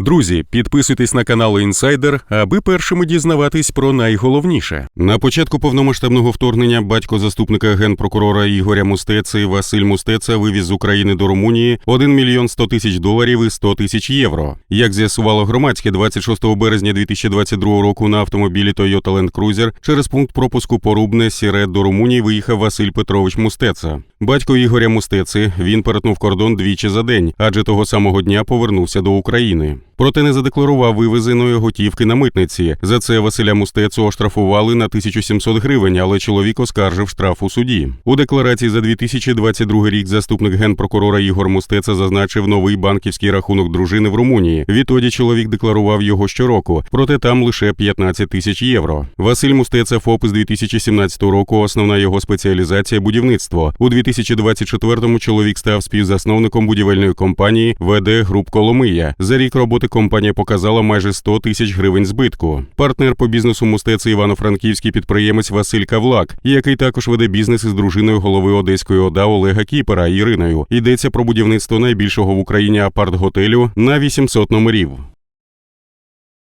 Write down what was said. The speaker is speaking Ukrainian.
Друзі, підписуйтесь на канал Інсайдер, аби першими дізнаватись про найголовніше. На початку повномасштабного вторгнення батько заступника генпрокурора Ігоря Мустеци Василь Мустеца вивіз з України до Румунії 1 мільйон 100 тисяч доларів і 100 тисяч євро. Як з'ясувало громадське 26 березня 2022 року на автомобілі Toyota Land Cruiser через пункт пропуску Порубне Сіре до Румунії виїхав Василь Петрович Мустеца. Батько Ігоря Мустеци він перетнув кордон двічі за день, адже того самого дня повернувся до України. Проте не задекларував вивезеної готівки на митниці. За це Василя Мустецу оштрафували на 1700 гривень, але чоловік оскаржив штраф у суді. У декларації за 2022 рік заступник генпрокурора Ігор Мустеца зазначив новий банківський рахунок дружини в Румунії. Відтоді чоловік декларував його щороку, проте там лише 15 тисяч євро. Василь Мустеца ФОП з 2017 року. Основна його спеціалізація будівництво. У 2024-му чоловік став співзасновником будівельної компанії ВД Груп Коломия. За рік роботи компанія показала майже 100 тисяч гривень збитку. Партнер по бізнесу мустеці івано-франківський підприємець Василь Кавлак, який також веде бізнес із дружиною голови Одеської ОДА Олега Кіпера Іриною. Йдеться про будівництво найбільшого в Україні апарт-готелю на 800 номерів.